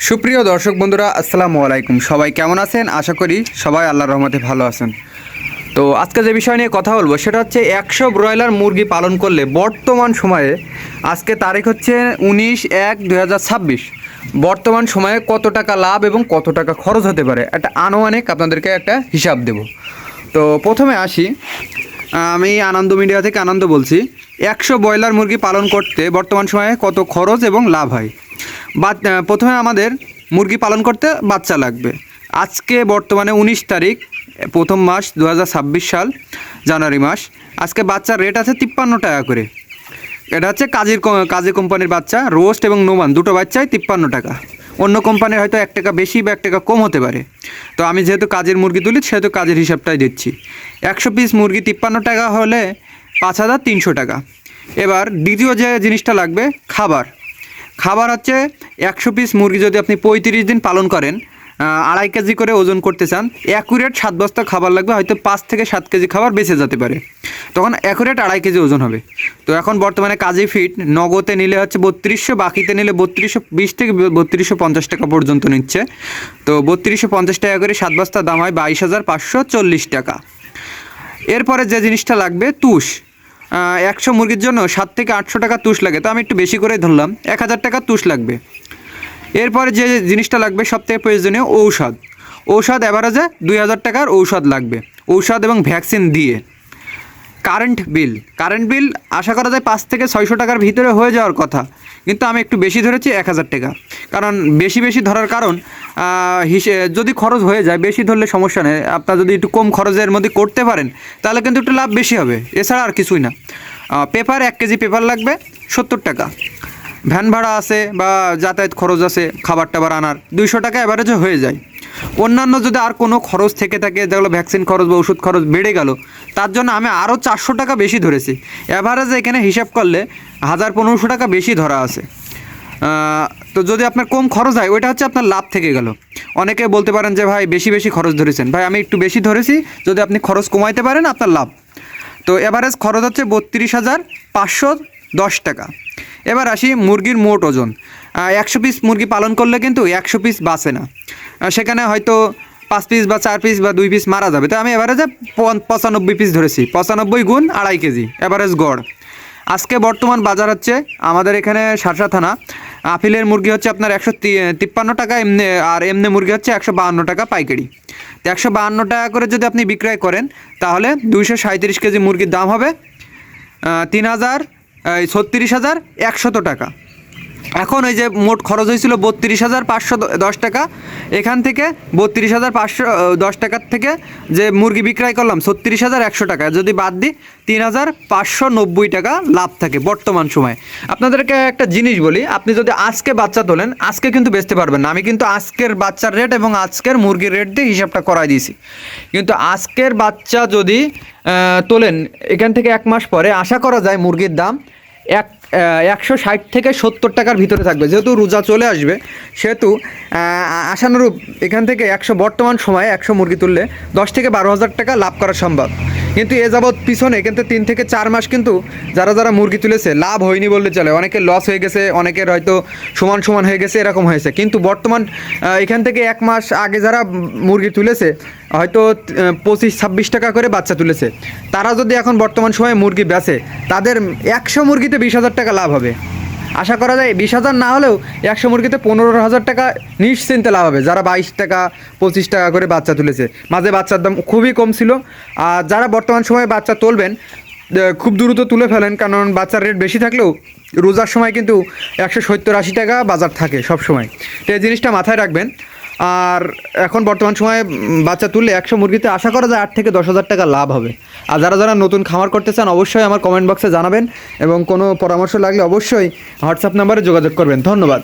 সুপ্রিয় দর্শক বন্ধুরা, আসসালামু আলাইকুম। সবাই কেমন আছেন? আশা করি সবাই আল্লাহর রহমতে ভালো আছেন। তো আজকে যে বিষয় নিয়ে কথা বলব, সেটা হচ্ছে একশো ব্রয়লার মুরগি পালন করলে বর্তমান সময়ে, আজকে তারিখ হচ্ছে উনিশ এক দু বর্তমান সময়ে কত টাকা লাভ এবং কত টাকা খরচ হতে পারে? একটা আনুমানিক আপনাদেরকে একটা হিসাব দেব। তো প্রথমে আসি। আমি আনন্দ মিডিয়া থেকে আনন্দ বলছি। একশো ব্রয়লার মুরগি পালন করতে বর্তমান সময়ে কত খরচ এবং লাভ হয়? প্রথমে আমাদের মুরগি পালন করতে বাচ্চা লাগবে। আজকে বর্তমানে উনিশ তারিখ, প্রথম মাস দু হাজার ছাব্বিশ সাল, জানুয়ারি মাস। আজকে বাচ্চার রেট আছে তিপ্পান্ন টাকা করে। এটা হচ্ছে কাজের কাজী কোম্পানির বাচ্চা রোস্ট এবং নোমান, দুটো বাচ্চায় তিপ্পান্ন টাকা। অন্য কোম্পানির হয়তো এক টাকা বেশি বা এক টাকা কম হতে পারে। তো আমি যেহেতু কাজের মুরগি তুলি, সেহেতু কাজের হিসাবটাই দিচ্ছি। একশো পিস মুরগি তিপ্পান্ন টাকা হলে পাঁচ হাজার তিনশো টাকা। এবার দ্বিতীয় যে জিনিসটা লাগবে, খাবার। খাবার হচ্ছে একশো পিস মুরগি যদি আপনি পঁয়ত্রিশ দিন পালন করেন আড়াই কেজি করে ওজন করতে চান অ্যাকুরেট সাত বস্তা খাবার লাগবে, হয়তো পাঁচ থেকে সাত কেজি খাবার বেঁচে যেতে পারে। তখন অ্যাকুরেট আড়াই কেজি ওজন হবে। তো এখন বর্তমানে কাজী ফিট নগদে নিলে হচ্ছে বত্রিশশো, বাকিতে নিলে বত্রিশশো বিশ থেকে বত্রিশশো পঞ্চাশ টাকা পর্যন্ত নিচ্ছে। তো বত্রিশশো পঞ্চাশ টাকা করে সাত বস্তা দাম হয় বাইশ হাজার পাঁচশো চল্লিশ টাকা। এরপরে যে জিনিসটা লাগবে, তুষ। একশো মুরগির জন্য সাত থেকে আটশো টাকা তুষ লাগে। তো আমি একটু বেশি করে ধরলাম। এক হাজার টাকা তুষ লাগবে। এরপরে যে জিনিসটা লাগবে সবথেকে প্রয়োজনীয় ঔষধ। ঔষধ অ্যাভারেজে দুই হাজার টাকার ঔষধ লাগবে। ঔষধ এবং ভ্যাকসিন দিয়ে। Current bill. কারেন্ট বিল আশা করা যায় পাঁচ থেকে ছয়শো টাকার ভিতরে হয়ে যাওয়ার কথা। কিন্তু আমি একটু বেশি ধরেছি এক হাজার টাকা। কারণ বেশি বেশি ধরার কারণ হিসে, যদি খরচ হয়ে যায়, বেশি ধরলে সমস্যা নেই। আপনার যদি একটু কম খরচের মধ্যে করতে পারেন, তাহলে কিন্তু একটু লাভ বেশি হবে। এছাড়া আর কিছুই না। পেপার, এক কেজি পেপার লাগবে সত্তর টাকা। ভ্যান ভাড়া আছে বা যাতায়াত খরচ আছে, খাবার টাবার আনার, দুইশো টাকা অ্যাভারেজে হয়ে যায়। অন্যান্য যদি আর কোনো খরচ থেকে থাকে, যেগুলো ভ্যাকসিন খরচ বা ওষুধ খরচ বেড়ে গেল, তার জন্য আমি আরও চারশো টাকা বেশি ধরেছি। অ্যাভারেজে এখানে হিসাব করলে হাজার পনেরোশো টাকা বেশি ধরা আছে। তো যদি আপনার কম খরচ হয়, ওইটা হচ্ছে আপনার লাভ থেকে গেল। অনেকে বলতে পারেন যে, ভাই, বেশি বেশি খরচ ধরেছেন। ভাই, আমি একটু বেশি ধরেছি, যদি আপনি খরচ কমাইতে পারেন, আপনার লাভ। তো এভারেজ খরচ হচ্ছে বত্রিশ হাজার পাঁচশো দশ টাকা। এবার আসি মুরগির মোট ওজন। একশো পিস মুরগি পালন করলে কিন্তু একশো পিস বাঁচে না। সেখানে হয়তো পাঁচ পিস বা চার পিস বা দুই পিস মারা যাবে। তো আমি এভারেজে পঁচানব্বই পিস ধরেছি। পঁচানব্বই গুণ আড়াই কেজি এভারেজ গড়। আজকে বর্তমান বাজার হচ্ছে আমাদের এখানে সারসা থানা। আপিলের মুরগি হচ্ছে আপনার একশো তিপ্পান্ন টাকা, এমনি আর এমনি মুরগি হচ্ছে একশো বাহান্ন টাকা পাইকারি। তো একশো বাহান্ন টাকা করে যদি আপনি বিক্রয় করেন, তাহলে দুইশো সাঁত্রিশ কেজি মুরগির দাম হবে তিন হাজার ছত্রিশ হাজার একশত টাকা। এখন ওই যে মোট খরচ হয়েছিল বত্রিশ হাজার পাঁচশো দশ টাকা। এখান থেকে বত্রিশ হাজার পাঁচশো দশ টাকার থেকে যে মুরগি বিক্রয় করলাম, ছত্রিশ হাজার একশো টাকা। যদি বাদ দিই, তিন হাজার পাঁচশো নব্বই টাকা লাভ থাকে বর্তমান সময়ে। আপনাদেরকে একটা জিনিস বলি, আপনি যদি আজকে বাচ্চা তোলেন, আজকে কিন্তু বেচতে পারবেন না। আমি কিন্তু আজকের বাচ্চার রেট এবং আজকের মুরগির রেট দিয়ে হিসাবটা করাই দিয়েছি। কিন্তু আজকের বাচ্চা যদি তোলেন, এখান থেকে এক মাস পরে আশা করা যায় মুরগির দাম এক একশো ষাট থেকে সত্তর টাকার ভিতরে থাকবে। যেহেতু রোজা চলে আসবে, সেহেতু আশানুরূপ এখান থেকে একশো বর্তমান সময়ে একশো মুরগি তুললে দশ থেকে বারো হাজার টাকা লাভ করা সম্ভব। কিন্তু এ যাবৎ পিছনে কিন্তু তিন থেকে চার মাস কিন্তু যারা যারা মুরগি তুলেছে, লাভ হয়নি বললে চলে। অনেকের লস হয়ে গেছে, অনেকের হয়তো সমান সমান হয়ে গেছে, এরকম হয়েছে। কিন্তু বর্তমান এখান থেকে এক মাস আগে যারা মুরগি তুলেছে, হয়তো পঁচিশ, ছাব্বিশ টাকা করে বাচ্চা তুলেছে। তারা যদি এখন বর্তমান সময়ে মুরগি বেচে, তাদের একশো মুরগিতে বিশ হাজার টাকা লাভ হবে। আশা করা যায় বিশ হাজার না হলেও একশো মুরগিতে পনেরো হাজার টাকা নিশ্চিন্তে লাভ হবে। যারা বাইশ টাকা, পঁচিশ টাকা করে বাচ্চা তুলেছে। মাঝে বাচ্চার দাম খুবই কম ছিল। আর যারা বর্তমান সময়ে বাচ্চা তুলবেন খুব দ্রুত তুলে ফেলেন, কারণ বাচ্চার রেট বেশি থাকলেও রোজার সময় কিন্তু একশো সত্তর আশি টাকা বাজার থাকে সব সময় তো এই জিনিসটা মাথায় রাখবেন। আর এখন বর্তমান সময়ে বাচ্চা তুললে একশো মুরগিতে আশা করা যায় আট থেকে দশ হাজার টাকা লাভ হবে। আর যারা যারা নতুন খামার করতে চান, অবশ্যই আমার কমেন্ট বক্সে জানাবেন এবং কোনো পরামর্শ লাগলে অবশ্যই হোয়াটসঅ্যাপ নাম্বারে যোগাযোগ করবেন। ধন্যবাদ।